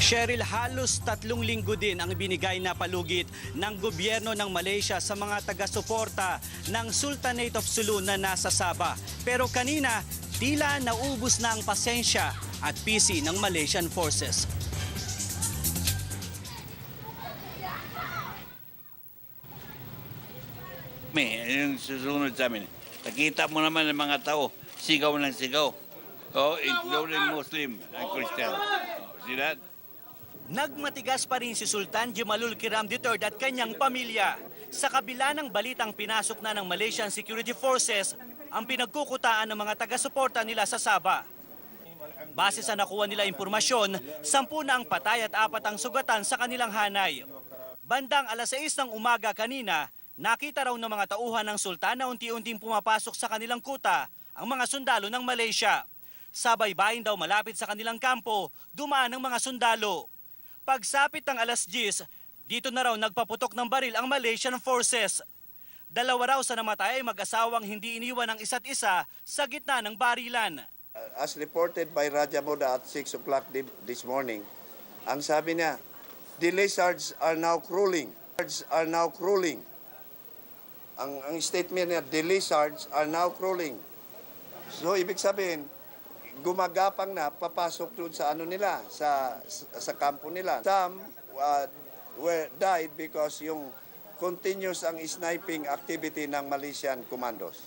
Cheryl, halos tatlong linggo din ang binigay na palugit ng gobyerno ng Malaysia sa mga taga-suporta ng Sultanate of Sulu na nasa Sabah. Pero kanina, tila naubos na ang pasensya at PC ng Malaysian forces. May, yung susunod sa amin. Nakita mo naman ng mga tao, sigaw ng sigaw. Oh, including Muslim and Christian. Oh, see that? Nagmatigas pa rin si Sultan Jemalul Kiram III at kanyang pamilya. Sa kabila ng balitang pinasok na ng Malaysian Security Forces ang pinagkukutaan ng mga taga-suporta nila sa Sabah. Base sa nakuha nila impormasyon, sampu na ang patay at apat ang sugatan sa kanilang hanay. Bandang alas 6 ng umaga kanina, nakita raw ng mga tauhan ng sultan na unti-unting pumapasok sa kanilang kuta ang mga sundalo ng Malaysia. Sa baybayin daw malapit sa kanilang kampo, dumaan ang mga sundalo. Pagsapit ng alas 10, dito na raw nagpaputok ng baril ang Malaysian forces. Dalawa raw sa namatay ay mag-asawang hindi iniwan ng isa't isa sa gitna ng barilan. As reported by Raja Moda at 6 o'clock this morning, ang sabi niya, the lizards are now crawling. Lizards are now crawling. Ang, ang statement niya, the lizards are now crawling. So, ibig sabihin, gumagapang na, papasok doon sa ano nila, sa, sa, sa kampo nila. Some uh, were died because yung continuous ang sniping activity ng Malaysian commandos.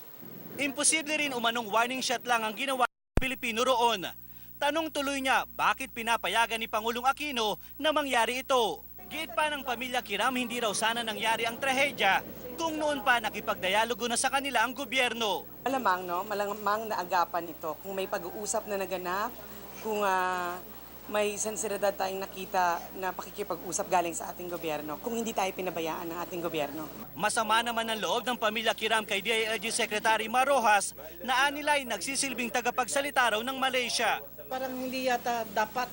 Imposible rin umanong warning shot lang ang ginawa ng Pilipino roon. Tanong tuloy niya, bakit pinapayagan ni Pangulong Aquino na mangyari ito? Giit pa ng pamilya Kiram, hindi raw sana nangyari ang trahedya kung noon pa nakipagdialogo na sa kanila ang gobyerno. Malamang, no? Malamang na agapan ito. Kung may pag-uusap na naganap, kung ah, may sensibilidad tayong nakita na pakikipag-usap galing sa ating gobyerno, kung hindi tayo pinabayaan ng ating gobyerno. Masama naman ang loob ng pamilya Kiram kay DILG Secretary Marojas na anilay nagsisilbing tagapagsalita raw ng Malaysia. parang hindi yata dapat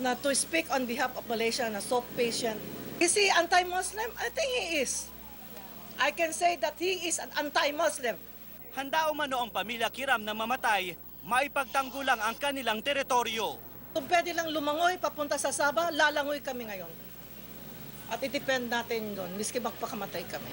na to speak on behalf of Malaysia na so patient. Is he anti-Muslim? I think he is. I can say that he is an anti-Muslim. Handa umano ang pamilya Kiram na mamatay, maipagtanggol lang ang kanilang teritoryo. Kung pwede lang lumangoy papunta sa Sabah, lalangoy kami ngayon. At i-depend natin doon, miski magpakamatay kami.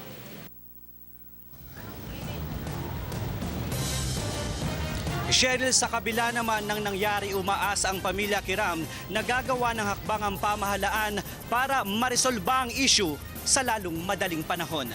Cheryl, sa kabila naman ng nangyari umaas ang pamilya Kiram na gagawa ng hakbang ang pamahalaan para maresolba ang issue sa lalong madaling panahon.